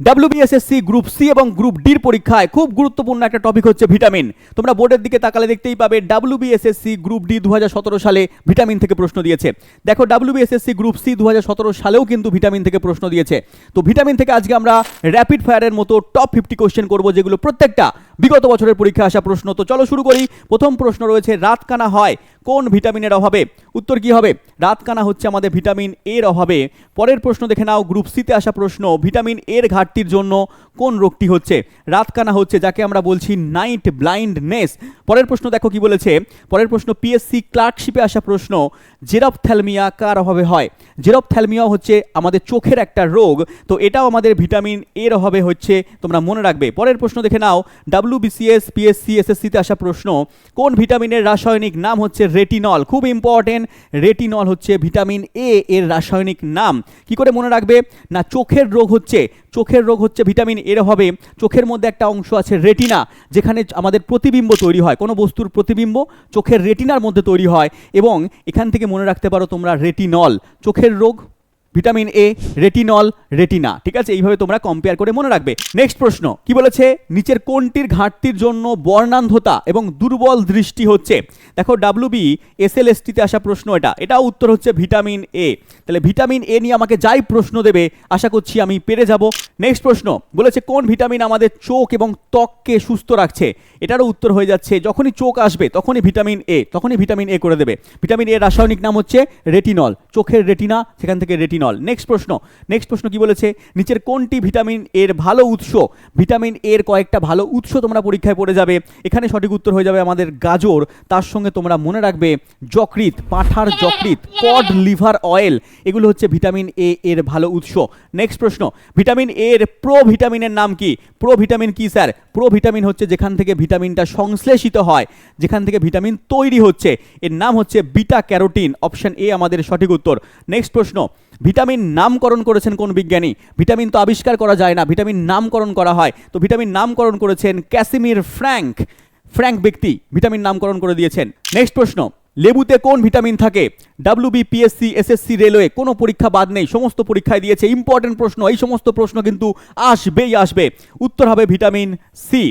W B S S C group C এবং group ডির পরীক্ষায় খুব গুরুত্বপূর্ণ একটা টপিক হচ্ছে ভিটামিন তোমরা বোর্ডের দিকে তাকালে দেখতেই পাবে ডাব্লিউবিএসএসসি গ্রুপ ডি দু হাজার সতেরো সালে ভিটামিন থেকে প্রশ্ন দিয়েছে। দেখো ডাব্লিউবিএসএসসি গ্রুপ সি দু হাজার সতেরো সালেও কিন্তু ভিটামিন থেকে প্রশ্ন দিয়েছে। তো ভিটামিন থেকে আজকে আমরা র্যাপিড ফায়ারের মতো টপ ফিফটি কোশ্চেন করব, যেগুলো প্রত্যেকটা বিগত বছরের পরীক্ষা আসা প্রশ্ন, তো চলো শুরু করি। প্রথম প্রশ্ন রয়েছে, রাতকানা হয় কোন ভিটামিনের অভাবে? উত্তর কি হবে? রাতকানা হচ্ছে আমাদের ভিটামিন এর অভাবে। পরের প্রশ্ন দেখে নাও গ্রুপ সিতে আসা প্রশ্ন, ভিটামিন এর ঘাটতির জন্য কোন রোগটি হচ্ছে? রাতকানা হচ্ছে যাকে আমরা বলছি নাইট ব্লাইন্ডনেস পরের প্রশ্ন দেখো কি বলেছে। পরের প্রশ্ন পিএসসি ক্লার্কশিপে আসা প্রশ্ন জেরপথ্যালমিয়া কার অভাবে হয়। জেরপথ্যালমিয়া হচ্ছে আমাদের চোখের একটা রোগ, তো এটাও আমাদের ভিটামিন এর অভাবে হচ্ছে, তোমরা মনে রাখবে। পরের প্রশ্ন দেখে নাও ডাব্লিউবিসিএস পিএসসি এসএসসিতে আসা প্রশ্ন, কোন ভিটামিনের রাসায়নিক নাম হচ্ছে রেটিনল? খুব ইম্পর্টেন্ট রেটিনল হচ্ছে ভিটামিন এ এর রাসায়নিক নাম। কি করে মনে রাখবে? না, চোখের রোগ হচ্ছে চোখের রোগ হচ্ছে ভিটামিন এর অভাবে চোখের মধ্যে একটা অংশ আছে রেটিনা, যেখানে আমাদের প্রতিবিম্ব তৈরি হয়। কোনো বস্তুর প্রতিবিম্ব চোখের রেটিনার মধ্যে তৈরি হয় এবং এখান থেকে মনে রাখতে পারো তোমরা রেটিনল। চোখের রোগ ভিটামিন এ রেটিনল রেটিনা ঠিক আছে? এইভাবে তোমরা কম্পেয়ার করে মনে রাখবে। নেক্সট প্রশ্ন। কি বলেছে? নিচের কোনটির ঘাটতির জন্য বর্ণান্ধতা এবং দুর্বল দৃষ্টি হচ্ছে? দেখো ডাব্লিউবি এস এল এস টিতে আসা প্রশ্ন এটা। এটাও উত্তর হচ্ছে ভিটামিন এ তাহলে ভিটামিন এ নিয়ে আমাকে যাই প্রশ্ন দেবে, আশা করছি আমি পেরে যাব। নেক্সট প্রশ্ন। বলেছে, কোন ভিটামিন আমাদের চোখ এবং ত্বককে সুস্থ রাখছে? এটারও উত্তর হয়ে যাচ্ছে, যখনই চোখ আসবে, তখনই ভিটামিন এ তখনই ভিটামিন এ করে দেবে। ভিটামিন এ রাসায়নিক নাম হচ্ছে রেটিনল চোখের রেটিনা সেখান থেকে রেটিনল নেক্সট প্রশ্ন। নেক্সট প্রশ্ন কি বলেছে? নিচের কোনটি ভিটামিন এর ভালো উৎস? ভিটামিন এর কয়েকটা ভালো উৎস তোমরা পরীক্ষায় পড়ে যাবে। এখানে সঠিক উত্তর হয়ে যাবে আমাদের গাজর। তার সঙ্গে তোমরা মনে রাখবে যকৃৎ, পাঁঠার যকৃৎ কড লিভার অয়েল এগুলো হচ্ছে ভিটামিন এ এর ভালো উৎস। নেক্সট প্রশ্ন। ভিটামিন এর প্রো ভিটামিনের নাম কি? প্রো ভিটামিন কি, স্যার? প্রো ভিটামিন হচ্ছে যেখান থেকে ভিটামিনটা সংশ্লেষিত হয়, যেখান থেকে ভিটামিন তৈরি হচ্ছে। এর নাম হচ্ছে বিটা ক্যারোটিন। অপশন এ আমাদের সঠিক উত্তর। নেক্সট প্রশ্ন। ভিটামিন নামকরণ করেছেন কোন বিজ্ঞানী? ভিটামিন তো আবিষ্কার করা যায় না, ভিটামিন নামকরণ করা হয়। তো ভিটামিন নামকরণ করেছেন ক্যাসিমির ফ্র্যাঙ্ক। ফ্র্যাঙ্ক ব্যক্তি ভিটামিন নামকরণ করে দিয়েছেন। নেক্সট প্রশ্ন, লেবুতে কোন ভিটামিন থাকে? ডাব্লিউবি পিএসসি এসএসসি রেলওয়ে, কোনো পরীক্ষা বাদ নেই, সমস্ত পরীক্ষায় দিয়েছে। ইম্পর্টেন্ট প্রশ্ন, এই সমস্ত প্রশ্ন কিন্তু আসবেই আসবে। উত্তর হবে ভিটামিন সি।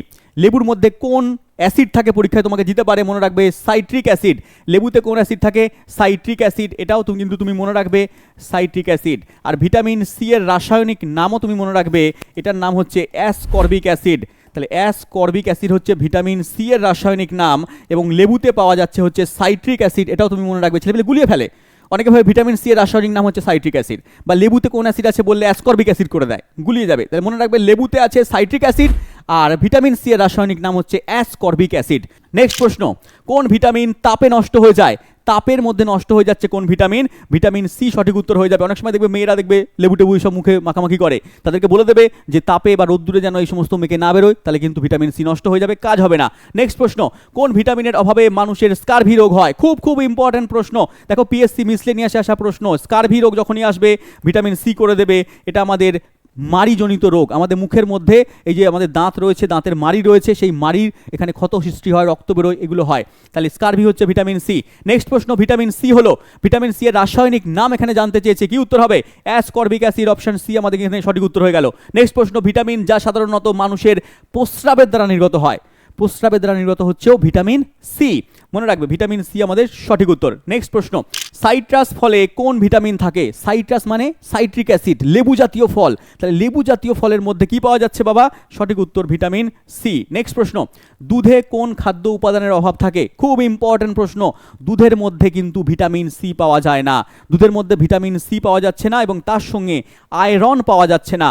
লেবুর মধ্যে কোন অ্যাসিড থাকে পরীক্ষায়, তোমাকে দিতে পারে, মনে রাখবে সাইট্রিক অ্যাসিড। লেবুতে কোন অ্যাসিড থাকে? সাইট্রিক অ্যাসিড, এটাও তুমি কিন্তু তুমি মনে রাখবে সাইট্রিক অ্যাসিড। আর ভিটামিন সি এর রাসায়নিক নামও তুমি মনে রাখবে, এটার নাম হচ্ছে অ্যাসকর্বিক অ্যাসিড। তাহলে অ্যাসকর্বিক অ্যাসিড হচ্ছে ভিটামিন সি এর রাসায়নিক নাম এবং লেবুতে পাওয়া যাচ্ছে হচ্ছে সাইট্রিক অ্যাসিড, এটাও তুমি মনে রাখবে, ছেলেপেলে গুলিয়ে ফেলে। অনেকে ভাবে ভিটামিন সি এর রাসায়নিক নাম হচ্ছে সাইট্রিক অ্যাসিড, বা লেবুতে কোন অ্যাসিড আছে বললে অ্যাসকর্বিক অ্যাসিড করে দেয়, গুলিয়ে যাবে। তাহলে মনে রাখবে লেবুতে আছে সাইট্রিক অ্যাসিড আর ভিটামিন সি এর রাসায়নিক নাম হচ্ছে অ্যাসকর্বিক অ্যাসিড। নেক্সট প্রশ্ন, কোন ভিটামিন তাপে নষ্ট হয়ে যায়? তাপের মধ্যে নষ্ট হয়ে যাচ্ছে কোন ভিটামিন? ভিটামিন সি সঠিক উত্তর হয়ে যাবে। অনেক সময় দেখবে মেয়েরা দেখবে লেবু টেবু সব মুখে মাখামাখি করে। তাদেরকে বলে দেবে যে তাপে বা রোদ্দুরে যেন এই সমস্ত মেখে না বেরোয়, তাহলে কিন্তু ভিটামিন সি নষ্ট হয়ে যাবে, কাজ হবে না। নেক্সট প্রশ্ন, কোন ভিটামিনের অভাবে মানুষের স্কারভি রোগ হয়? খুব খুব ইম্পর্ট্যান্ট প্রশ্ন। দেখো পিএসসি মিসলেনিয়াসে আসা প্রশ্ন, স্কারভি রোগ যখনই আসবে, ভিটামিন সি করে দেবে, এটা আমাদের মারিজনিত রোগ। আমাদের মুখের মধ্যে এই যে আমাদের দাঁত রয়েছে, দাঁতের মাড়ি রয়েছে, সেই মারির এখানে ক্ষত সৃষ্টি হয়, রক্ত বেরোয়, এগুলো হয়। তাহলে স্কারভি হচ্ছে ভিটামিন সি। নেক্সট প্রশ্ন, ভিটামিন সি হলো, ভিটামিন সি এর রাসায়নিক নাম এখানে জানতে চেয়েছে, কি উত্তর হবে? অ্যাসকর্বিক অ্যাসিড অপশন সি আমাদের এখানে সঠিক উত্তর হয়ে গেল। নেক্সট প্রশ্ন, ভিটামিন যা সাধারণত মানুষের প্রস্রাবের দ্বারা নির্গত হয়। প্রস্রাবের দ্বারা নির্গত হচ্ছেও ভিটামিন সি। মনে রাখবে, ভিটামিন সি আমাদের সঠিক উত্তর। নেক্সট প্রশ্ন, সাইট্রাস ফলে কোন ভিটামিন থাকে? সাইট্রাস মানে সাইট্রিক অ্যাসিড, লেবু জাতীয় ফল। তাহলে লেবু জাতীয় ফলের মধ্যে কি পাওয়া যাচ্ছে বাবা? সঠিক উত্তর ভিটামিন সি। নেক্সট প্রশ্ন, দুধে কোন খাদ্য উপাদানের অভাব থাকে? খুব ইম্পর্টেন্ট প্রশ্ন, দুধের মধ্যে কিন্তু ভিটামিন সি পাওয়া যায় না। দুধের মধ্যে ভিটামিন সি পাওয়া যাচ্ছে না এবং তার সঙ্গে আয়রন পাওয়া যাচ্ছে না।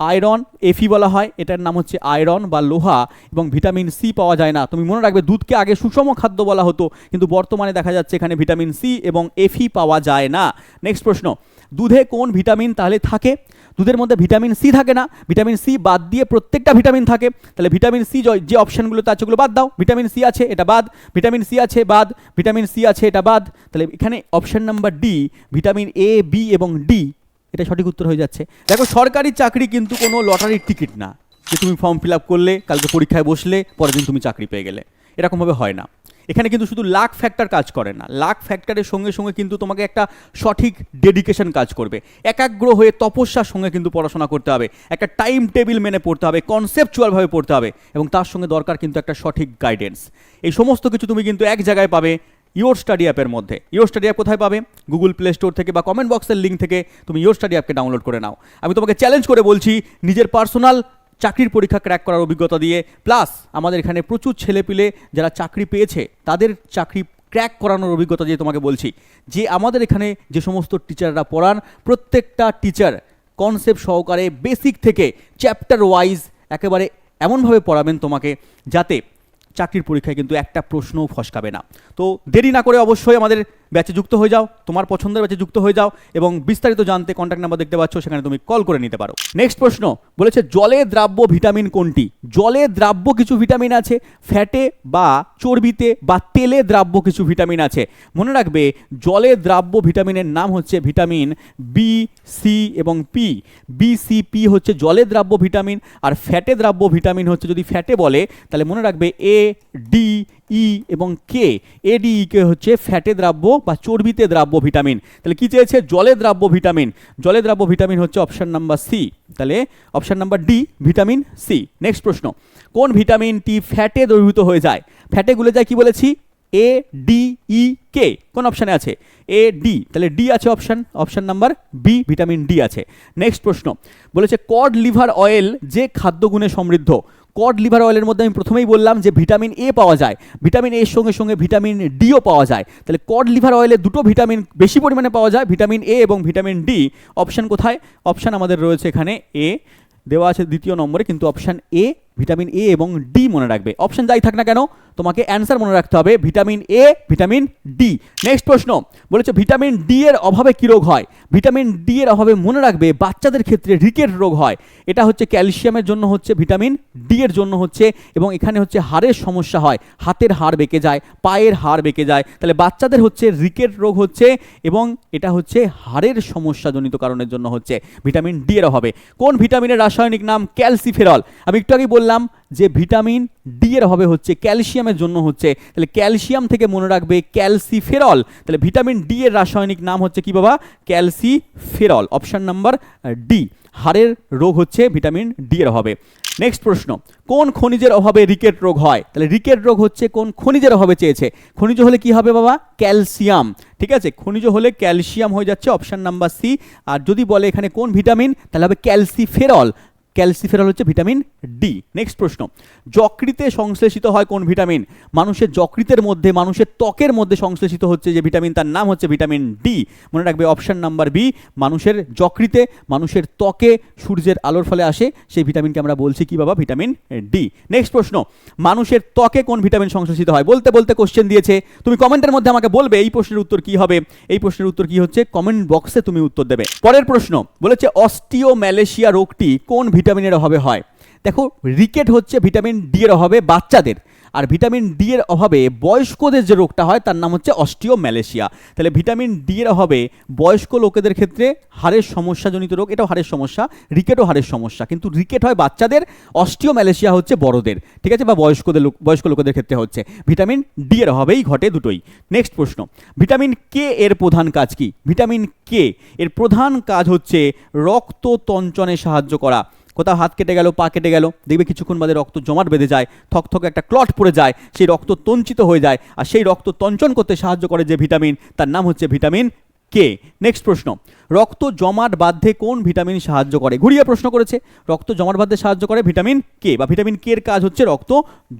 আয়রন এফি বলা হয়। এটার নাম হচ্ছে আয়রন বা লোহা এবং ভিটামিন সি পাওয়া যায় না। তুমি মনে রাখবে, দুধকে আগে সুষম খাদ্য বলা হতো, কিন্তু বর্তমানে দেখা যাচ্ছে এখানে ভিটামিন সি এবং এফি পাওয়া যায় না। নেক্সট প্রশ্ন, দুধে কোন ভিটামিন তাহলে থাকে? দুধের মধ্যে ভিটামিন সি থাকে না। ভিটামিন সি বাদ দিয়ে প্রত্যেকটা ভিটামিন থাকে। তাহলে ভিটামিন সি যে অপশানগুলোতে আছে ওগুলো বাদ দাও। ভিটামিন সি আছে, এটা বাদ। ভিটামিন সি আছে, বাদ। ভিটামিন সি আছে, এটা বাদ। তাহলে এখানে option number D vitamin A B এবং ডি এটা সঠিক উত্তর হয়ে যাচ্ছে। দেখো, সরকারি চাকরি কিন্তু কোনো লটারির টিকিট না। যে তুমি ফর্ম ফিল আপ করলে, কালকে পরীক্ষায় বসলে, পরের দিন তুমি চাকরি পেয়ে গেলে। এরকমভাবে হয় না। এখানে কিন্তু শুধু লাক ফ্যাক্টর কাজ করে না। লাক ফ্যাক্টরের সঙ্গে সঙ্গে কিন্তু তোমাকে একটা সঠিক ডেডিকেশন কাজ করবে। একাগ্র হয়ে তপস্যার সঙ্গে কিন্তু পড়াশোনা করতে হবে। একটা টাইম টেবিল মেনে পড়তে হবে কনসেপচুয়ালভাবে পড়তে হবে। এবং তার সঙ্গে দরকার কিন্তু একটা সঠিক গাইডেন্স এই সমস্ত কিছু তুমি কিন্তু এক জায়গায় পাবে। ইয়োর স্টাডি অ্যাপের মধ্যে। ইয়োর স্টাডি অ্যাপ কোথায় পাবে? গুগল প্লে স্টোর থেকে বা কমেন্ট বক্সের লিঙ্ক থেকে তুমি ইয়োর স্টাডি অ্যাপকে ডাউনলোড করে নাও। আমি তোমাকে চ্যালেঞ্জ করে বলছি, নিজের পার্সোনাল চাকরির পরীক্ষা ক্র্যাক করার অভিজ্ঞতা দিয়ে। প্লাস আমাদের এখানে প্রচুর ছেলেপিলে যারা চাকরি পেয়েছে, তাদের চাকরি ক্র্যাক করানোর অভিজ্ঞতা দিয়ে তোমাকে বলছি। যে আমাদের এখানে যে সমস্ত টিচাররা পড়ান, প্রত্যেকটা টিচার কনসেপ্ট সহকারে বেসিক থেকে চ্যাপ্টার ওয়াইজ একেবারে এমনভাবে পড়াবেন তোমাকে, যাতে চাকরির পরীক্ষায় কিন্তু একটা প্রশ্নও ফসকাবে না। তো দেরি না করে অবশ্যই আমাদের ব্যাচে যুক্ত হয়ে যাও, তোমার পছন্দের ব্যাচে যুক্ত হয়ে যাও এবং বিস্তারিত জানতে কন্ট্যাক্ট নাম্বার দেখতে পাচ্ছ, সেখানে তুমি কল করে নিতে পারো। নেক্সট প্রশ্ন, বলেছে জলে দ্রাব্য ভিটামিন কোনটি? জলে দ্রাব্য কিছু ভিটামিন আছে ফ্যাটে বা চর্বিতে বা তেলে দ্রাব্য কিছু ভিটামিন আছে। মনে রাখবে, জলে দ্রাব্য ভিটামিনের নাম হচ্ছে ভিটামিন বি সি এবং পি বি সি পি হচ্ছে জলে দ্রাব্য ভিটামিন আর ফ্যাটে দ্রাব্য ভিটামিন হচ্ছে যদি ফ্যাটে বলে, তাহলে মনে রাখবে এ ডি ই এবং কে এডি কে হচ্ছে ফ্যাটে দ্রাব্য বা চর্বিতে দ্রাব্য ভিটামিন তাহলে কি চেয়েছে? জলে দ্রাব্য ভিটামিন জলে দ্রাব্য ভিটামিন হচ্ছে অপশন নাম্বার সি তাহলে option number D vitamin C next প্রশ্ন. কোন ভিটামিনটি ফ্যাটে দ্রবীভূত হয়ে যায়? ফ্যাটে গুলে যায় কি বলেছি? এ ডি ই কে কোন অপশানে আছে? এ ডি তাহলে ডি আছে option option number B vitamin D আছে। নেক্সট প্রশ্ন. বলেছে কড লিভার অয়েল যে খাদ্যগুণে সমৃদ্ধ? কড লিভার অয়েলের মধ্যে আমি প্রথমেই বললাম যে ভিটামিন এ পাওয়া যায়। ভিটামিন এর সঙ্গে সঙ্গে ভিটামিন ডিও পাওয়া যায়। তাহলে কড লিভার অয়েলে দুটো ভিটামিন বেশি পরিমাণে পাওয়া যায় ভিটামিন এ এবং ভিটামিন ডি অপশান কোথায়? অপশান আমাদের রয়েছে এখানে এ দেওয়া আছে দ্বিতীয় নম্বরে, কিন্তু অপশান এ ভিটামিন এ এবং ডি মনে রাখবে। অপশন যাই থাক না কেন, তোমাকে অ্যান্সার মনে রাখতে হবে vitamin A vitamin D next প্রশ্ন, বলেছে ভিটামিন ডি এর অভাবে কী রোগ হয়? ভিটামিন ডি এর অভাবে মনে রাখবে বাচ্চাদের ক্ষেত্রে রিকেট রোগ হয়। এটা হচ্ছে ক্যালসিয়ামের জন্য হচ্ছে ভিটামিন ডি এর জন্য হচ্ছে এবং এখানে হচ্ছে হাড়ের সমস্যা হয়। হাতের হাড় বেঁকে যায়, পায়ের হাড় বেঁকে যায়। তাহলে বাচ্চাদের হচ্ছে রিকেট রোগ হচ্ছে এবং এটা হচ্ছে হাড়ের সমস্যাজনিত কারণের জন্য হচ্ছে ভিটামিন ডি এর অভাবে। কোন ভিটামিনের রাসায়নিক নাম ক্যালসিফেরল? আমি একটু আগে বললাম যে ভিটামিন ডি এর হবে হচ্ছে ক্যালসিয়ামের জন্য হচ্ছে। তাহলে ক্যালসিয়াম থেকে মনে রাখবে ক্যালসিফেরল। তাহলে ভিটামিন ডি এর রাসায়নিক নাম হচ্ছে কি বাবা? ক্যালসিফেরল অপশন নাম্বার ডি হাড়ের রোগ হচ্ছে ভিটামিন ডি এর অভাবে নেক্সট প্রশ্ন, কোন খনিজের অভাবে রিকেট রোগ হয়? তাহলে রিকেট রোগ হচ্ছে কোন খনিজের অভাবে চেয়েছে? খনিজ হলে কি হবে বাবা? ক্যালসিয়াম। ঠিক আছে, খনিজ হলে ক্যালসিয়াম হয়ে যাচ্ছে অপশন নাম্বার সি আর যদি বলে এখানে কোন ভিটামিন? তাহলে হবে ক্যালসিফেরল। ক্যালসিফেরল হচ্ছে ভিটামিন ডি নেক্সট প্রশ্ন, যকৃতে সংশ্লেষিত হয় কোন ভিটামিন? মানুষের যকৃতের মধ্যে, মানুষের ত্বকের মধ্যে সংশ্লেষিত হচ্ছে যে ভিটামিন, তার নাম হচ্ছে ভিটামিন ডি মনে রাখবে অপশন নাম্বার বি মানুষের যকৃতে, মানুষের ত্বকে সূর্যের আলোর ফলে আসে, সেই ভিটামিনকে আমরা বলছি কি বাবা? ভিটামিন ডি নেক্সট প্রশ্ন, মানুষের ত্বকে কোন ভিটামিন সংশ্লেষিত হয়? বলতে বলতে কোশ্চেন দিয়েছে। তুমি কমেন্টের মধ্যে আমাকে বলবে এই প্রশ্নের উত্তর কি হবে? এই প্রশ্নের উত্তর কি হচ্ছে? কমেন্ট বক্সে তুমি উত্তর দেবে। পরের প্রশ্ন, বলেছে অস্টিও ম্যালেশিয়া রোগটি কোন ভিটামিনের অভাবে হয়। দেখো, রিকেট হচ্ছে ভিটামিন ডি এর অভাবে বাচ্চাদের। আর ভিটামিন ডি এর অভাবে বয়স্কদের যে রোগটা হয়, তার নাম হচ্ছে অস্টিও ম্যালেশিয়া তাহলে ভিটামিন ডি এর অভাবে বয়স্ক লোকেদের ক্ষেত্রে হাড়ের সমস্যাজনিত রোগ, এটাও হাড়ের সমস্যা, রিকেটও হাড়ের সমস্যা। কিন্তু রিকেট হয় বাচ্চাদের অস্টিও ম্যালেশিয়া হচ্ছে বড়দের। ঠিক আছে? বা বয়স্কদের লোক, বয়স্ক লোকেদের ক্ষেত্রে হচ্ছে। ভিটামিন ডি এর অভাবেই ঘটে দুটোই। নেক্সট প্রশ্ন। ভিটামিন কে এর প্রধান কাজ কি? ভিটামিন কে এর প্রধান কাজ হচ্ছে রক্ত তঞ্চনে সাহায্য করা। কোথাও হাত কেটে গেল, পা কেটে গেল, দেখবে কিছুক্ষণ বাদে রক্ত জমাট বেঁধে যায়, থকথক একটা ক্লট পড়ে যায়, সেই রক্ত তঞ্চিত হয়ে যায়, আর সেই রক্ত তঞ্চন করতে সাহায্য করে যে ভিটামিন, তার নাম হচ্ছে ভিটামিন কে? নেক্সট প্রশ্ন, রক্ত জমাট বাঁধে কোন ভিটামিন সাহায্য করে? ঘুরিয়ে প্রশ্ন করেছে, রক্ত জমাট বাঁধতে সাহায্য করে ভিটামিন কে? বা ভিটামিন কে এর কাজ হচ্ছে রক্ত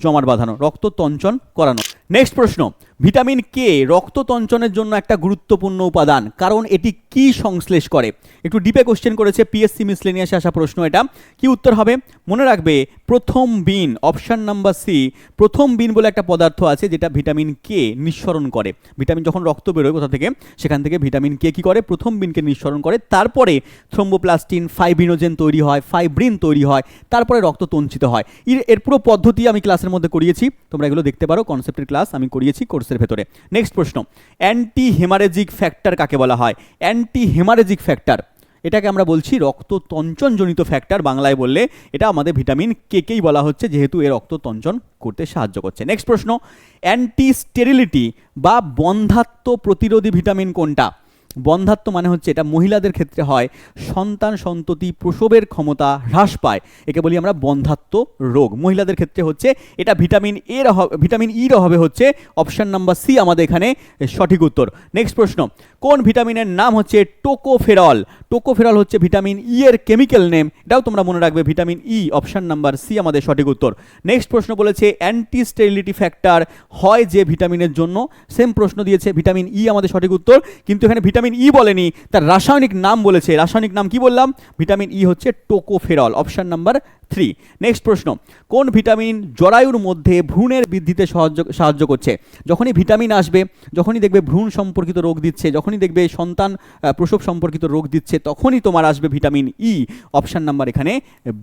জমাট বাঁধানো, রক্ত তঞ্চন করানো। নেক্সট প্রশ্ন ভিটামিন কে রক্ত তঞ্চনের জন্য একটা গুরুত্বপূর্ণ উপাদান, কারণ এটি কি সংশ্লেষ করে? একটু ডিপে কোশ্চেন করেছে পিএসসি মিসলেনিয়াসে আসা প্রশ্ন এটা। কি উত্তর হবে? মনে রাখবে, প্রথম বিন অপশান নাম্বার সি প্রথম বিন বলে একটা পদার্থ আছে যেটা ভিটামিন কে নিঃসরণ করে। ভিটামিন যখন রক্ত বেরোয় কোথা থেকে? সেখান থেকে ভিটামিন কে কি করে? প্রথম বিনকে নিঃসরণ করে। তারপরে থ্রোম্বোপ্লাস্টিন ফাইব্রিনোজেন তৈরি হয় ফাইব্রিন তৈরি হয়, তারপরে রক্ত তঞ্চিত হয়। এর পুরো পদ্ধতি আমি ক্লাসের মধ্যে করিয়েছি। তোমরা এগুলো দেখতে পারো কনসেপ্টের ক্লাস আমি করিয়েছি কোর্সের ভেতরে। নেক্সট প্রশ্ন অ্যান্টি হেমারেজিক ফ্যাক্টর কাকে বলা হয়? অ্যান্টি হেমারেজিক ফ্যাক্টর এটাকে আমরা বলছি রক্ত তঞ্চনজনিত ফ্যাক্টর বাংলায় বললে এটা আমাদের ভিটামিন কে কেই বলা হচ্ছে, যেহেতু এ রক্ত তঞ্চন করতে সাহায্য করছে। নেক্সট প্রশ্ন অ্যান্টি স্টেরিলিটি বা বন্ধাত্ম প্রতিরোধী ভিটামিন কোনটা? বন্ধাত্ম মানে হচ্ছে এটা মহিলাদের ক্ষেত্রে হয়, সন্তান সন্ততি প্রসবের ক্ষমতা হ্রাস পায়। একে বলি আমরা বন্ধাত্ম রোগ। মহিলাদের ক্ষেত্রে হচ্ছে এটা ভিটামিন এর ভিটামিন ইর হবে হচ্ছে অপশান নাম্বার সি আমাদের এখানে সঠিক উত্তর। নেক্সট প্রশ্ন, কোন ভিটামিনের নাম হচ্ছে টোকোফেরল? টোকোফেরল হচ্ছে ভিটামিন ই এর কেমিক্যাল নেম। এটাও তোমরা মনে রাখবে, vitamin E option number C আমাদের সঠিক উত্তর। নেক্সট প্রশ্ন বলেছে অ্যান্টি স্টেরিলিটি ফ্যাক্টর হয় যে ভিটামিনের জন্য? সেম প্রশ্ন দিয়েছে, ভিটামিন ই আমাদের সঠিক উত্তর, কিন্তু এখানে ভিটামিন ই বলেনি, তার রাসায়নিক নাম বলেছে। রাসায়নিক নাম কি বললাম? ভিটামিন ই হচ্ছে tocopherol, option number three next প্রশ্ন, কোন ভিটামিন জরায়ুর মধ্যে ভ্রূণের বৃদ্ধিতে সাহায্য সাহায্য করছে? যখনই ভিটামিন আসবে, যখনই দেখবে ভ্রূণ সম্পর্কিত রোগ দিচ্ছে, যখনই দেখবে সন্তান প্রসব সম্পর্কিত রোগ দিচ্ছে, তখনই তোমার আসবে ভিটামিন ই অপশান নাম্বার এখানে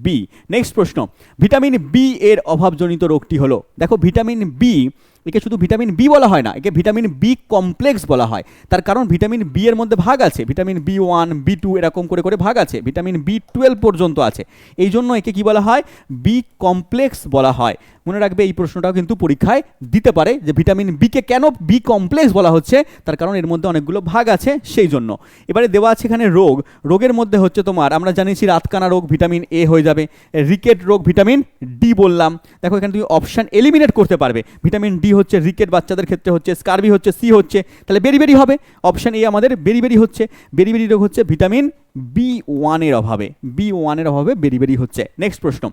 বি নেক্সট প্রশ্ন, ভিটামিন বি এর অভাবজনিত রোগটি হলো, দেখো ভিটামিন বি একে শুধু ভিটামিন বি বলা হয় না, একে ভিটামিন বি কমপ্লেক্স বলা হয়। তার কারণ ভিটামিন বি এর মধ্যে ভাগ আছে, vitamin B one B two এরকম করে করে ভাগ আছে, ভিটামিন বি টুয়েলভ পর্যন্ত আছে। এই জন্য একে কি বলা হয়? বি কমপ্লেক্স বলা হয়। মনে রাখবে, এই প্রশ্নটাও কিন্তু পরীক্ষায় দিতে পারে যে ভিটামিন বিকে কেন বি কমপ্লেক্স বলা হচ্ছে, তার কারণ এর মধ্যে অনেকগুলো ভাগ আছে সেই জন্য এবারে দেওয়া আছে এখানে রোগ। রোগের মধ্যে হচ্ছে তোমার, আমরা জানিছি রাতকানা রোগ ভিটামিন এ হয়ে যাবে, রিকেট রোগ ভিটামিন ডি বললাম। দেখো এখানে তুমি অপশান এলিমিনেট করতে পারবে, ভিটামিন ডি হচ্ছে রিকেট বাচ্চাদের ক্ষেত্রে হচ্ছে, স্কারবি হচ্ছে, সি হচ্ছে, তাহলে বেরি বেরি হবে। অপশান এ আমাদের বেরি বেরি হচ্ছে। বেরি বেরি রোগ হচ্ছে ভিটামিন বি ওয়ানের অভাবে বি ওয়ানের অভাবে বেরি বেরি হচ্ছে। নেক্সট প্রশ্ন।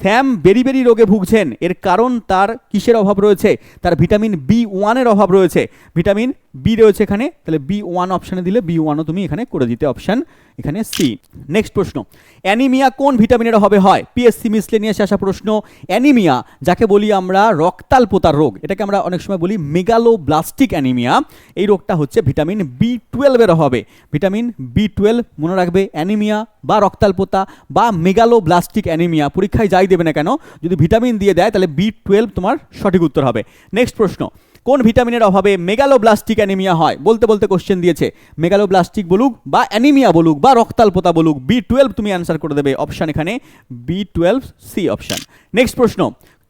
স্যাম বেরি বেরি রোগে ভুগছেন, এর কারণ তার কিসের অভাব রয়েছে? তার ভিটামিন বি ওয়ানের অভাব রয়েছে। ভিটামিন বি রয়েছে এখানে, তাহলে বি ওয়ান অপশানে দিলে বি ওয়ানও তুমি এখানে করে দিতে অপশান এখানে সি নেক্সট প্রশ্ন। অ্যানিমিয়া কোন ভিটামিনের অভাবে হয়? পিএসসি মিসলে নিয়ে এসে আসা প্রশ্ন। অ্যানিমিয়া, যাকে বলি আমরা রক্তাল্পতার রোগ, এটাকে আমরা অনেক সময় বলি মেগালোব্লাস্টিক অ্যানিমিয়া। এই রোগটা হচ্ছে ভিটামিন বি টুয়েলভের অভাবে। ভিটামিন বি টুয়েলভ মনে রাখবে অ্যানিমিয়া বা রক্তাল্পতা বা মেগালোব্লাস্টিক অ্যানিমিয়া পরীক্ষায় যাই দেবে না কেন, যদি ভিটামিন দিয়ে দেয়, তাহলে বি টুয়েলভ তোমার সঠিক উত্তর হবে। নেক্সট প্রশ্ন, কোন ভিটামিনের অভাবে মেগালোব্লাস্টিক অ্যানিমিয়া হয়? বলতে বলতে কোশ্চেন দিয়েছে। মেগালোব্লাস্টিক বলুক বা অ্যানিমিয়া বলুক বা রক্তাল্পতা বলুক বি টুয়েলভ তুমি অ্যান্সার করে দেবে অপশান এখানে B twelve C option next প্রশ্ন,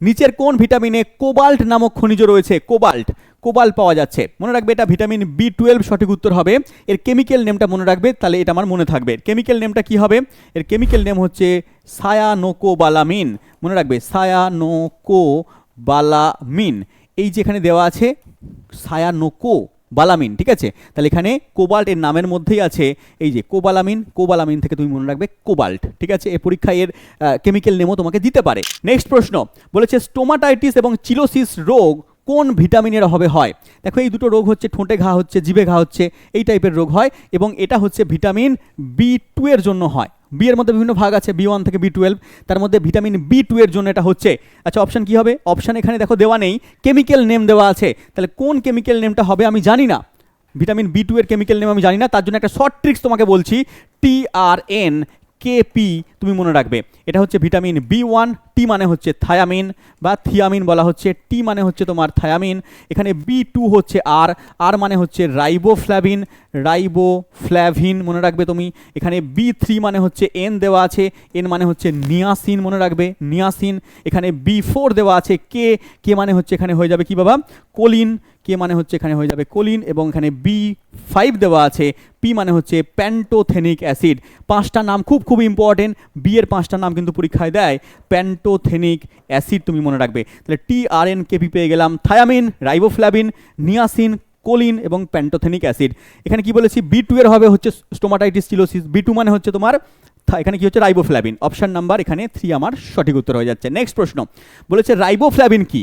নিচের কোন ভিটামিনে কোবাল্ট নামক খনিজ রয়েছে? কোবাল্ট কোবাল্ট পাওয়া যাচ্ছে। মনে রাখবে এটা ভিটামিন বি টুয়েলভ সঠিক উত্তর হবে। এর কেমিক্যাল নেমটা মনে রাখবে, তাহলে এটা আমার মনে থাকবে। কেমিক্যাল নেমটা কি হবে? এর কেমিক্যাল নেম হচ্ছে সায়ানোকোবালামিন মনে রাখবে সায়ানোকোবালামিন এই যে এখানে দেওয়া আছে সায়ানোকো বালামিন ঠিক আছে? তাহলে এখানে কোবাল্ট এর নামের মধ্যেই আছে, এই যে কোবালামিন কোবালামিন থেকে তুমি মনে রাখবে কোবাল্ট ঠিক আছে? এই পরীক্ষায় এর কেমিক্যাল নেমও তোমাকে দিতে পারে। নেক্সট প্রশ্ন, বলেছে স্টোমাটাইটিস এবং চিলোসিস রোগ কোন ভিটামিনের অভাবে হয়? দেখো, এই দুটো রোগ হচ্ছে, ঠোঁটে ঘা হচ্ছে, জিভে ঘা হচ্ছে, এই টাইপের রোগ হয় এবং এটা হচ্ছে ভিটামিন বি টু এর জন্য হয়। বি এর মধ্যে বিভিন্ন ভাগ আছে বি ওয়ান থেকে বি টুয়েলভ তার মধ্যে ভিটামিন বি টু এর জন্য এটা হচ্ছে। আচ্ছা অপশান কি হবে? অপশান এখানে দেখো দেওয়া নেই কেমিক্যাল নেম দেওয়া আছে। তাহলে কোন কেমিক্যাল নেমটা হবে আমি জানি না। ভিটামিন বি টু এর কেমিক্যাল নেম আমি জানি না, তার জন্য একটা শর্ট ট্রিক্স তোমাকে বলছি। টি আর এন কেপি তুমি মনে রাখবে। এটা হচ্ছে ভিটামিন বি ওয়ান টি মানে হচ্ছে থায়ামিন বা থিয়ামিন বলা হচ্ছে, টি মানে হচ্ছে তোমার থায়ামিন। এখানে বি টু হচ্ছে আর আর মানে হচ্ছে রাইবোফ্ল্যাভিন রাইবোফ্ল্যাভিন মনে রাখবে তুমি। এখানে বি থ্রি মানে হচ্ছে এন দেওয়া আছে, এন মানে হচ্ছে নিয়াসিন মনে রাখবে, নিয়াসিন। এখানে বি ফোর দেওয়া আছে, কে কে মানে হচ্ছে এখানে হয়ে যাবে কি বাবা? কোলিন। কে মানে হচ্ছে এখানে হয়ে যাবে কোলিন এবং এখানে বি ফাইভ দেওয়া আছে, পি মানে হচ্ছে প্যান্টোথেনিক অ্যাসিড। পাঁচটা নাম খুব খুব ইম্পর্টেন্ট বি এর পাঁচটা নাম কিন্তু পরীক্ষায় দেয়। প্যান্টোথেনিক অ্যাসিড তুমি মনে রাখবে। তাহলে টি আর এন কেপি পেয়ে গেলাম? থায়ামিন রাইবোফ্ল্যাভিন নিয়াসিন, কোলিন এবং প্যান্টোথেনিক অ্যাসিড। এখানে কি বলেছি? বি টু এর হবে হচ্ছে স্টোমাটাইটিস চিলোসিস বি টু মানে হচ্ছে তোমার এখানে কি হচ্ছে? রাইবোফ্লাভিন। অপশন নাম্বার এখানে থ্রি আমার সঠিক উত্তর হয়ে যাচ্ছে। নেক্সট প্রশ্ন। বলেছে রাইবোফ্ল্যাভিন কি?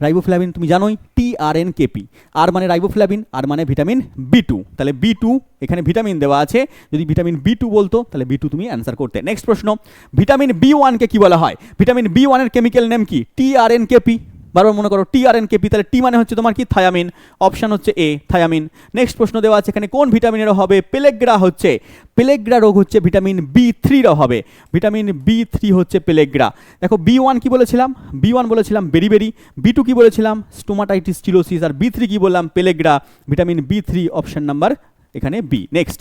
রাইবোফ্ল্যাভিন তুমি জানোই টি আর এন কেপি আর মানে রাইবোফ্ল্যাভিন আর মানে ভিটামিন বি টু তাহলে বি টু এখানে ভিটামিন দেওয়া আছে। যদি ভিটামিন বি টু বলতো, তাহলে বি টু তুমি অ্যান্সার করতে। নেক্সট প্রশ্ন, ভিটামিন বি ওয়ানকে কী বলা হয়? ভিটামিন বি ওয়ানের কেমিক্যাল নেম কি? টি আর এন কেপি বারবার মনে করো টি আর এন কেপি তাহলে টি মানে হচ্ছে তোমার কি? থায়ামিন অপশন হচ্ছে এ থায়ামিন নেক্সট প্রশ্ন দেওয়া আছে এখানে, কোন ভিটামিনের হবে? পেলেগ্রা হচ্ছে পেলেগ্রা রোগ হচ্ছে ভিটামিন বি থ্রির অভাবে ভিটামিন বি থ্রি হচ্ছে পেলেগ্রা দেখো বি ওয়ান কি বলেছিলাম? বি ওয়ান বলেছিলাম বেরি বেরি বি টু কি বলেছিলাম? স্টোমাটাইটিস চিলোসিস আর বি থ্রি কি বললাম? Pellagra vitamin B three option number এখানে বি নেক্সট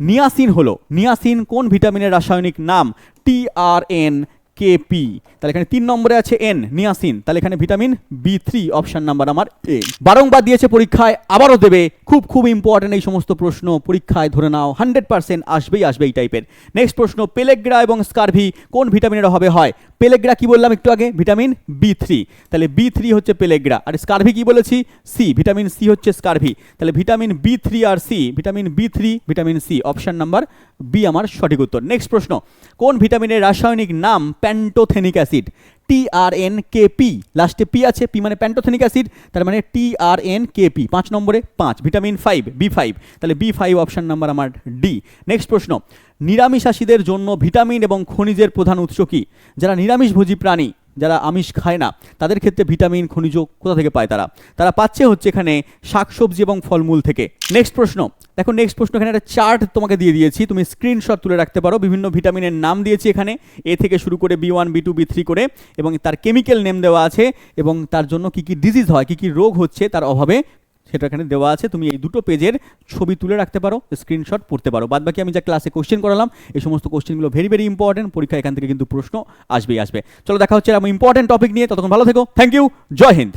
নিয়াসিন হলো। নিয়াসিন কোন ভিটামিনের রাসায়নিক নাম? টিআরএন কেপি তাহলে এখানে তিন নম্বরে আছে এন নিয়াসিন। তাহলে এখানে vitamin B three option number আমার এ বারংবার দিয়েছে পরীক্ষায়, আবারও দেবে। খুব খুব ইম্পর্টেন্ট এই সমস্ত প্রশ্ন পরীক্ষায় ধরে নাও। হান্ড্রেড পার্সেন্ট আসবেই আসবে এই টাইপের নেক্সট প্রশ্ন পেলেগ্রা এবং স্কারভি কোন ভিটামিনের অভাবে হয়? পেলেগ্রা কি বললাম একটু আগে? ভিটামিন বি থ্রি তাহলে বি থ্রি হচ্ছে পেলেগ্রা আর স্কারভি কি বলেছি? সি ভিটামিন সি হচ্ছে স্কারভি তাহলে ভিটামিন বি থ্রি আর C vitamin B three vitamin C option number B আমার সঠিক উত্তর। নেক্সট প্রশ্ন, কোন ভিটামিনের রাসায়নিক নাম pantothenic acid T R N K P লাস্টে পি আছে পি মানে প্যান্টোথেনিক অ্যাসিড তার মানে টি আর এন কে পি পাঁচ নম্বরে পাঁচ ভিটামিন ফাইভ বি ফাইভ তাহলে বি ফাইভ অপশন নাম্বার আমার ডি নেক্সট প্রশ্ন নিরামিষাশীদের জন্য ভিটামিন এবং খনিজের প্রধান উৎস কি? যারা নিরামিষভোজী প্রাণী যারা আমিষ খায় না, তাদের ক্ষেত্রে ভিটামিন, খনিজ কোথা থেকে পায় তারা? তারা পাচ্ছে হচ্ছে এখানে শাকসবজি এবং ফলমূল থেকে। নেক্সট প্রশ্ন। দেখো নেক্সট প্রশ্ন, এখানে একটা চার্ট তোমাকে দিয়ে দিয়েছি। তুমি স্ক্রিনশট তুলে রাখতে পারো। বিভিন্ন ভিটামিনের নাম দিয়েছি এখানে। এ থেকে শুরু করে B one B two B three করে। এবং তার কেমিক্যাল নেম দেওয়া আছে। এবং তার জন্য কি কি ডিজিজ হয়, কি কি রোগ হচ্ছে, তার অভাবে সেটা এখানে দেওয়া আছে। তুমি এই দুটো পেজের ছবি তুলে রাখতে পারো স্ক্রিনশট পড়তে পারো। বাদ বাকি আমি যা ক্লাসে কোশ্চেন করালাম, এই সমস্ত কোশ্চেনগুলো ভেরি ভেরি ইম্পর্টেন্ট পরীক্ষা এখান থেকে কিন্তু প্রশ্ন আসবেই আসবে। চলো দেখা হচ্ছে আমি ইম্পর্টেন্ট টপিক নিয়ে। ততক্ষণ ভালো থেকো। থ্যাংক ইউ জয় হিন্দ।